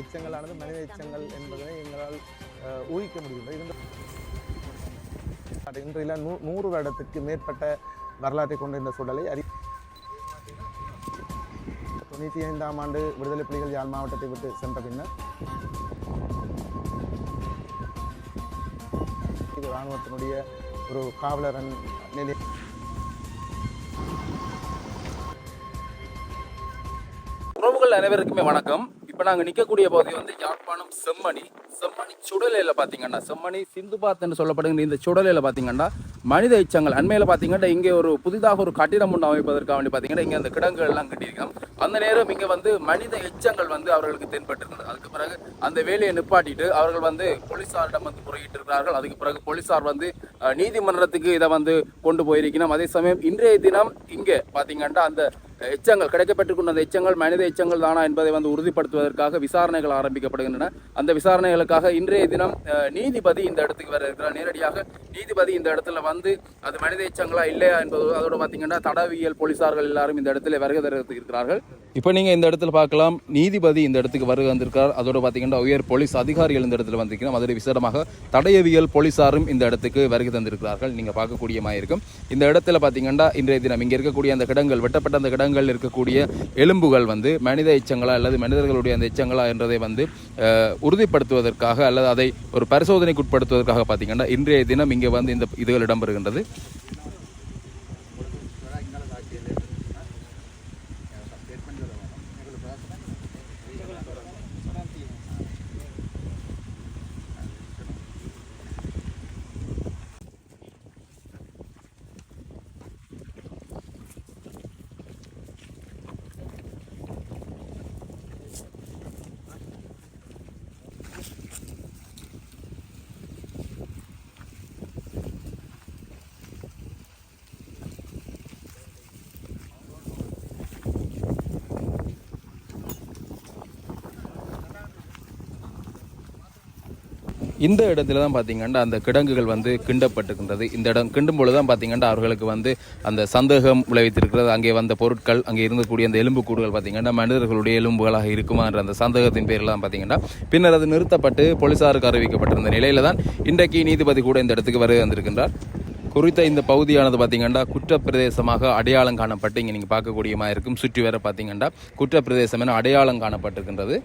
எச்சங்களானது மனித எச்சங்கள் என்பதனை எங்களால் ஊகிக்க முடியவில்லை இருந்த இன்றையில நூ நூறு வருடத்துக்கு மேற்பட்ட வரலாற்றை கொண்ட இந்த சூழலை அறி தொண்ணூற்றி ஐந்தாம் ஆண்டு விடுதலை புலிகள் யாழ் மாவட்டத்தை விட்டு சென்ற பின்னர் இது இராணுவத்தினுடைய ஒரு காவலரன் நிலை உறவுகள் அனைவருக்குமே வணக்கம். இப்போ நாங்கள் நிற்கக்கூடிய பகுதி வந்து யாழ்ப்பாணம் செம்மணி. செம்மணி சுடலையில் பார்த்தீங்கன்னா செம்மணி சிந்து பாத்துன்னு சொல்லப்படுகிற இந்த சுடலையில் பார்த்தீங்கன்னா மனித எச்சங்கள். அண்மையில் பார்த்தீங்கன்னா இங்கே ஒரு புதிதாக ஒரு கட்டிடம் ஒன்று அமைப்பதற்காக வேண்டி பார்த்தீங்கன்னா இங்கே அந்த கிடங்குகள் எல்லாம் கட்டியிருக்கோம் அந்த நேரம் இங்கே வந்து மனித எச்சங்கள் வந்து அவர்களுக்கு தென்பட்டிருந்தது. அதுக்கு பிறகு அந்த வேலையை நிப்பாட்டிட்டு அவர்கள் வந்து போலீசாரிடம் வந்து முறையிட்டு இருக்கிறார்கள் அதுக்கு பிறகு போலீசார் வந்து நீதிமன்றத்துக்கு இதை வந்து கொண்டு போயிருக்கணும் அதே சமயம் இன்றைய தினம் இங்கே பார்த்தீங்கன்னா அந்த எச்சங்கள் கிடைக்கப்பட்டிருக்கின்ற அந்த எச்சங்கள் மனித எச்சங்கள் தானா என்பதை வந்து உறுதிப்படுத்துவதற்காக விசாரணைகள் ஆரம்பிக்கப்படுகின்றன. அந்த விசாரணைகளுக்காக இன்றைய தினம் நீதிபதி இந்த இடத்துக்கு வர இருக்கிறார். நேரடியாக நீதிபதி இந்த இடத்துல வந்து அது மனித எச்சங்களா இல்லையா என்பது அதோட பார்த்தீங்கன்னா தடவியல் போலீசார்கள் எல்லாரும் இந்த இடத்துல வருகை தரத்துக்கு இருக்கிறார்கள். இப்போ நீங்கள் இந்த இடத்துல பார்க்கலாம் நீதிபதி இந்த இடத்துக்கு வருகை வந்திருக்கார் அதோட பார்த்தீங்கன்னா உயர் போலீஸ் அதிகாரிகள் இந்த இடத்துல வந்திருக்கணும் அதோட விசேடமாக தடையவியல் போலீசாரும் இந்த இடத்துக்கு வருகை தந்திருக்கிறார்கள். நீங்கள் பார்க்கக்கூடியமாக இருக்கும். இந்த இடத்துல பார்த்தீங்கன்னா இன்றைய தினம் இங்கே இருக்கக்கூடிய அந்த கிடங்கள் வெட்டப்பட்ட அந்த கிடங்கள் இருக்கக்கூடிய எலும்புகள் வந்து மனித எச்சங்களா அல்லது மனிதர்களுடைய அந்த எச்சங்களா என்றதை வந்து உறுதிப்படுத்துவதற்காக அல்லது அதை ஒரு பரிசோதனைக்கு உட்படுத்துவதற்காக பார்த்தீங்கன்னா இன்றைய தினம் இங்கே வந்து இந்த இதுகள் இடம்பெறுகின்றது. இந்த இடத்துல தான் பார்த்தீங்கன்னா அந்த கிடங்குகள் வந்து கிண்டப்பட்டிருக்கின்றது. இந்த இடம் கிண்டும் பொழுது தான் பார்த்தீங்கன்னா அவர்களுக்கு வந்து அந்த சந்தேகம் விளைவித்திருக்கிறது. அங்கே வந்த பொருட்கள் அங்கே இருக்கக்கூடிய அந்த எலும்பு கூடுகள் பார்த்தீங்கன்னா மனிதர்களுடைய எலும்புகளாக இருக்குமா என்ற அந்த சந்தேகத்தின் பேரில் தான் பார்த்தீங்கன்னா பின்னர் அது நிறுத்தப்பட்டு போலீசாருக்கு அறிவிக்கப்பட்டிருந்த நிலையில தான் இன்றைக்கு நீதிபதி கூட இந்த இடத்துக்கு வருகை வந்திருக்கின்றார் குறித்த இந்த பகுதியானது பார்த்தீங்கன்னா குற்றப்பிரதேசமாக அடையாளம் காணப்பட்டு இங்கே நீங்கள் பார்க்கக்கூடியமாக இருக்கும். சுற்றி வர பார்த்தீங்கன்னா குற்றப்பிரதேசம் என அடையாளம் காணப்பட்டிருக்கின்றது.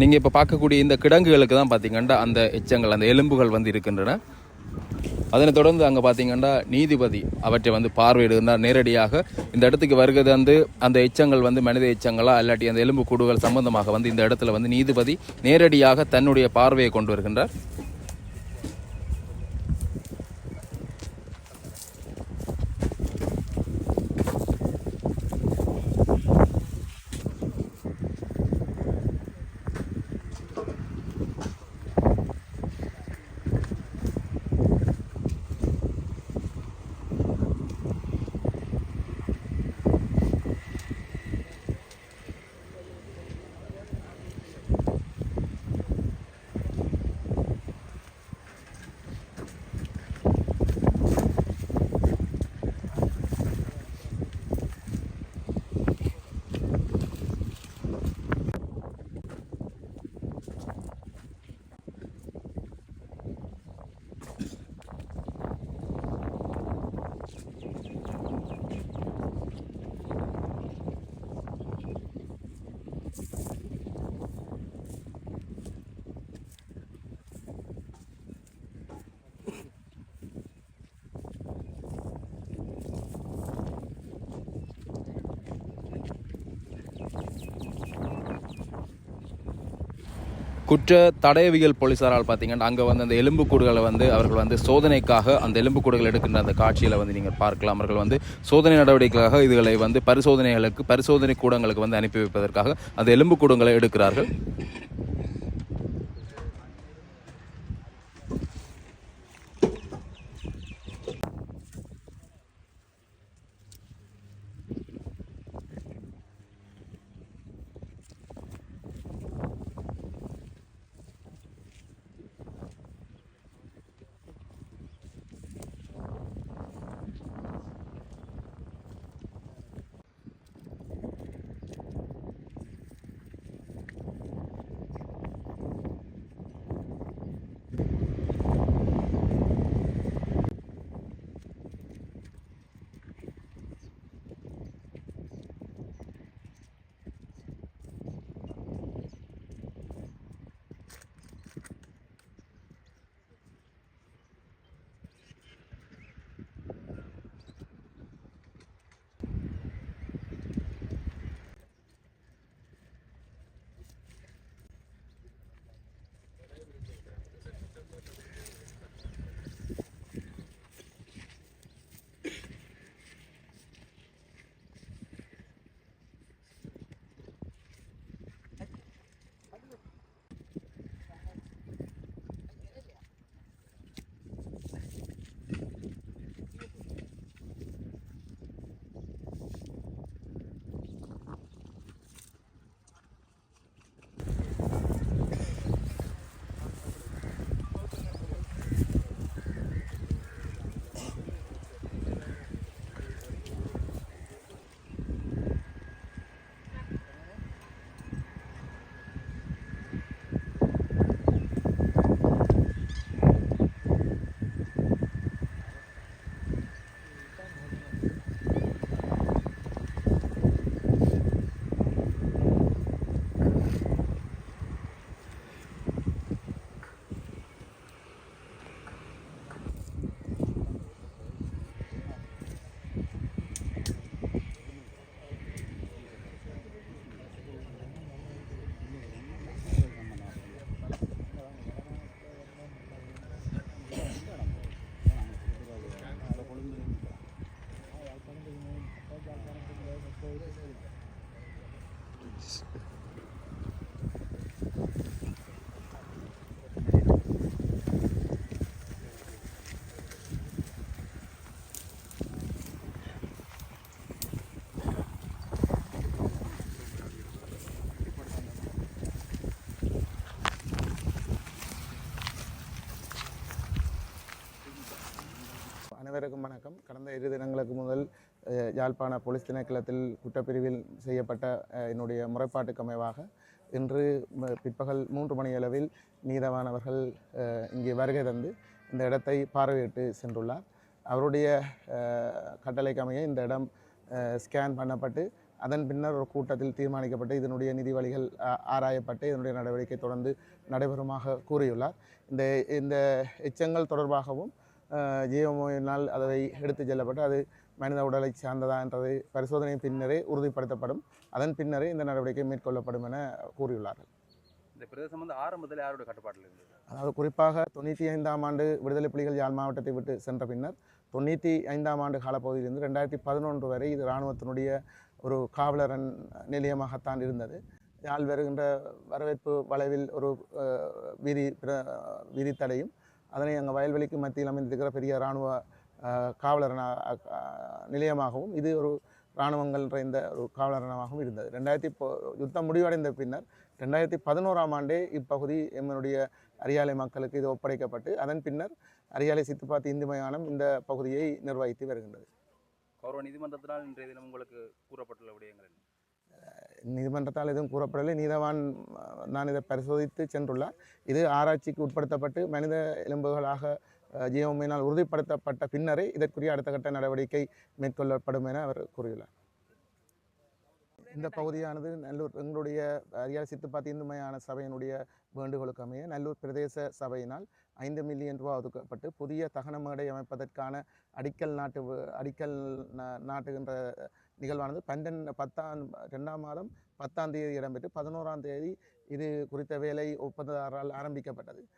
நீங்கள் இப்போ பார்க்கக்கூடிய இந்த கிடங்குகளுக்கு தான் பார்த்தீங்கன்னா அந்த எச்சங்கள் அந்த எலும்புகள் வந்து இருக்கின்றன. அதனைத் தொடர்ந்து அங்கே பார்த்தீங்கன்னா நீதிபதி அவற்றை வந்து பார்வையிடுகிறார் நேரடியாக இந்த இடத்துக்கு வருகிறது வந்து அந்த எச்சங்கள் வந்து மனித எச்சங்களா இல்லாட்டி அந்த எலும்பு கூடுகள் சம்பந்தமாக வந்து இந்த இடத்துல வந்து நீதிபதி நேரடியாக தன்னுடைய பார்வையை கொண்டு வருகின்றார். குற்ற தடயவியல் போலீசாரால் பார்த்தீங்கன்னா அங்கே வந்து அந்த எலும்புக்கூடுகளை வந்து அவர்கள் வந்து சோதனைக்காக அந்த எலும்புக்கூடுகள் எடுக்கின்ற அந்த காட்சியில் வந்து நீங்கள் பார்க்கலாம். அவர்கள் வந்து சோதனை நடவடிக்கைக்காக இதுகளை வந்து பரிசோதனைகளுக்கு பரிசோதனை கூடங்களுக்கு வந்து அனுப்பி வைப்பதற்காக அந்த எலும்புக்கூடங்களை எடுக்கிறார்கள். யாழ்ப்பாண போலீஸ் திணைக்களத்தில் குற்றப்பிரிவில் செய்யப்பட்ட என்னுடைய முறைப்பாட்டுக்கு அமைவாக இன்று பிற்பகல் மூன்று மணியளவில் நீதவானவர்கள் இங்கே வருகை தந்து இந்த இடத்தை பார்வையிட்டு சென்றுள்ளார். அவருடைய கட்டளைக்கமைய கட்டளைக்கு அமைய இந்த இடம் ஸ்கேன் பண்ணப்பட்டு அதன் பின்னர் ஒரு கூட்டத்தில் தீர்மானிக்கப்பட்டு இதனுடைய நிதி வழிகள் ஆராயப்பட்டு இதனுடைய நடவடிக்கை தொடர்ந்து நடைபெறுமாக கூறியுள்ளார். இந்த இந்த எச்சங்கள் தொடர்பாகவும் ஜியோமோயினால் அதை எடுத்துச் செல்லப்பட்டு அது மனித உடலை சார்ந்ததா என்றது பரிசோதனை பின்னரே உறுதிப்படுத்தப்படும். அதன் பின்னரே இந்த நடவடிக்கை மேற்கொள்ளப்படும் என கூறியுள்ளார்கள். இந்த பிரதேசம் வந்து ஆரம்பத்தில் யாருடைய கட்டுப்பாட்டில் இருந்தது? அதாவது குறிப்பாக தொண்ணூற்றி ஐந்தாம் ஆண்டு விடுதலை புலிகள் யாழ் மாவட்டத்தை விட்டு சென்ற பின்னர் தொண்ணூற்றி ஐந்தாம் ஆண்டு காலப்பகுதியிலிருந்து ரெண்டாயிரத்தி பதினொன்று வரை இது இராணுவத்தினுடைய ஒரு காவலரன் நிலையமாகத்தான் இருந்தது. யாழ் வருகின்ற வரவேற்பு வளைவில் ஒரு வீதி வீதி தடையும் அதனை அங்கே வயல்வெளிக்கு மத்தியில் அமைந்திருக்கிற பெரிய இராணுவ அஹ், நிலையமாகவும் இது ஒரு இராணுவங்கள் நிறைந்த ஒரு காவலரணமாகவும் இருந்தது. ரெண்டாயிரத்தி இப்போ யுத்தம் முடிவடைந்த பின்னர் ரெண்டாயிரத்தி பதினோராம் ஆண்டே இப்பகுதி எம்மனுடைய அரியாலை மக்களுக்கு இது ஒப்படைக்கப்பட்டு அதன் பின்னர் அரியாலை சித்துப்பாத்தி இந்து மயானம் இந்த பகுதியை நிர்வகித்து வருகின்றது. கௌரவ நீதிமன்றத்தினால் இன்றைய தினம் உங்களுக்கு கூறப்பட்டுள்ள விடயங்கள் நீதிமன்றத்தால் எதுவும் கூறப்படவில்லை. நீதவான் நான் இதை பரிசோதித்து சென்றுள்ளார். இது ஆராய்ச்சிக்கு உட்படுத்தப்பட்டு மனித எலும்புகளாக ஜியோமினால் உறுதிப்படுத்தப்பட்ட பின்னரே இதற்குரிய அடுத்த கட்ட நடவடிக்கை மேற்கொள்ளப்படும் என அவர் கூறியுள்ளார். இந்த பகுதியானது நல்லூர் எங்களுடைய அரியார் சித்துப்பாத்தி இந்து மயான சபையினுடைய வேண்டுகோளுக்கு அமைய நல்லூர் பிரதேச சபையினால் ஐந்து மில்லியன் ரூபா ஒதுக்கப்பட்டு புதிய தகன மேடை அமைப்பதற்கான அடிக்கல் நாட்டு அடிக்கல் நா- நாட்டுகின்ற நிகழ்வானது பன்னெண்டு பத்தாம் ரெண்டாம் மாதம் பத்தாம் தேதி இடம்பெற்று பதினோராம் தேதி இது குறித்த வேலை ஒப்பந்ததாரால் ஆரம்பிக்கப்பட்டது.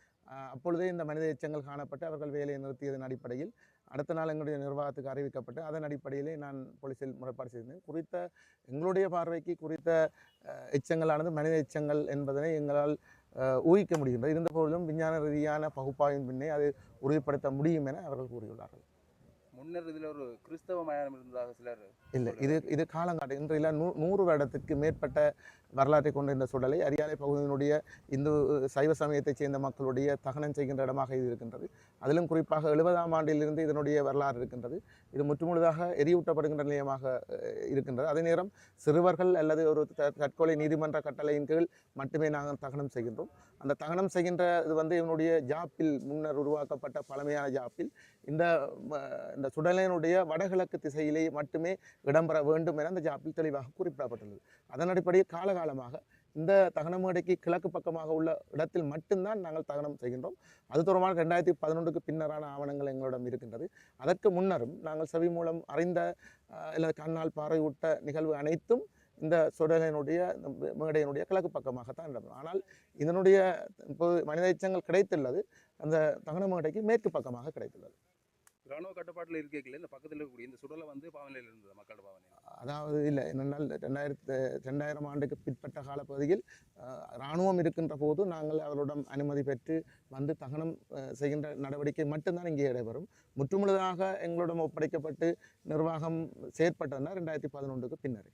அப்பொழுதே இந்த மனித எச்சங்கள் காணப்பட்டு அவர்கள் வேலையை நிறுத்தியதன் அடிப்படையில் அடுத்த நாள் எங்களுடைய நிர்வாகத்துக்கு அறிவிக்கப்பட்டு அதன் அடிப்படையிலே நான் போலீஸில் முறைப்பாடு செய்தேன் குறித்த எங்களுடைய பார்வைக்கு குறித்த எச்சங்களானது மனித எச்சங்கள் என்பதனை எங்களால் ஊகிக்க முடிகின்றது. இருந்தபோதிலும் விஞ்ஞான ரீதியான பகுப்பாய்வின் பின்னே அது உறுதிப்படுத்த முடியும் என அவர்கள் கூறியுள்ளார்கள். முன்னர் இதில் ஒரு கிறிஸ்தவ மயானம் இருந்ததாக சிலர் இல்லை இது இது காலங்காட்டு. இன்றையில் நூ நூறு வருடத்துக்கு மேற்பட்ட வரலாற்றை கொண்ட இந்த சுடலை அரியாலை பகுதியினுடைய இந்து சைவ சமயத்தைச் சேர்ந்த மக்களுடைய தகனம் செய்கின்ற இடமாக இது இருக்கின்றது. அதிலும் குறிப்பாக எழுபதாம் ஆண்டிலிருந்து இதனுடைய வரலாறு இருக்கின்றது. இது முற்றுமுழுதாக எரியூட்டப்படுகின்ற நிலையமாக இருக்கின்றது. அதே நேரம் சிறுவர்கள் அல்லது ஒரு தற்கொலை நீதிமன்ற கட்டளையின் கீழ் மட்டுமே நாங்கள் தகனம் செய்கின்றோம். அந்த தகனம் செய்கின்ற இது வந்து என்னுடைய ஜாப்பில் முன்னர் உருவாக்கப்பட்ட பழமையான ஜாப்பில் இந்த இந்த சுடலினுடைய வடகிழக்கு திசையிலே மட்டுமே இடம்பெற வேண்டும் என அந்த ஜாப்பில் தெளிவாக குறிப்பிடப்பட்டுள்ளது. அதன் அடிப்படையில் காலகாலமாக இந்த தகன மேடைக்கு கிழக்கு பக்கமாக உள்ள இடத்தில் மட்டும்தான் நாங்கள் தகனம் செய்கின்றோம். அது தொடர்பான ரெண்டாயிரத்தி பதினொன்றுக்கு பின்னரான ஆவணங்கள் எங்களிடம் இருக்கின்றது. அதற்கு முன்னரும் நாங்கள் செவி மூலம் அறிந்த இல்லை கண்ணால் பாறையூட்ட நிகழ்வு அனைத்தும் இந்த சுடகையினுடைய மேடையினுடைய கிழக்கு பக்கமாகத்தான் இடம்பெறும் ஆனால் இதனுடைய இப்போது மனித எச்சங்கள் கிடைத்துள்ளது. அந்த தகன மேடைக்கு மேற்கு பக்கமாக கிடைத்துள்ளது. ராணுவ கட்டுப்பாட்டில் இருக்கல இந்த பக்கத்தில் இருக்கக்கூடிய இந்த சுடலை வந்து பாவனையில் இருந்தது மக்களோட பாவனையில்? அதாவது இல்லை என்னென்னால் ரெண்டாயிரத்து ரெண்டாயிரம் ஆண்டுக்கு பிற்பட்ட காலப்பகுதியில் இராணுவம் இருக்கின்ற போது நாங்கள் அவர்களிடம் அனுமதி பெற்று வந்து தகனம் செய்கின்ற நடவடிக்கை மட்டும்தான் இங்கே நடைபெறும் முற்றுமுழுதாக எங்களிடம் ஒப்படைக்கப்பட்டு நிர்வாகம் செயற்பட்டதுன்னா ரெண்டாயிரத்தி பதினொன்றுக்கு பின்னரே.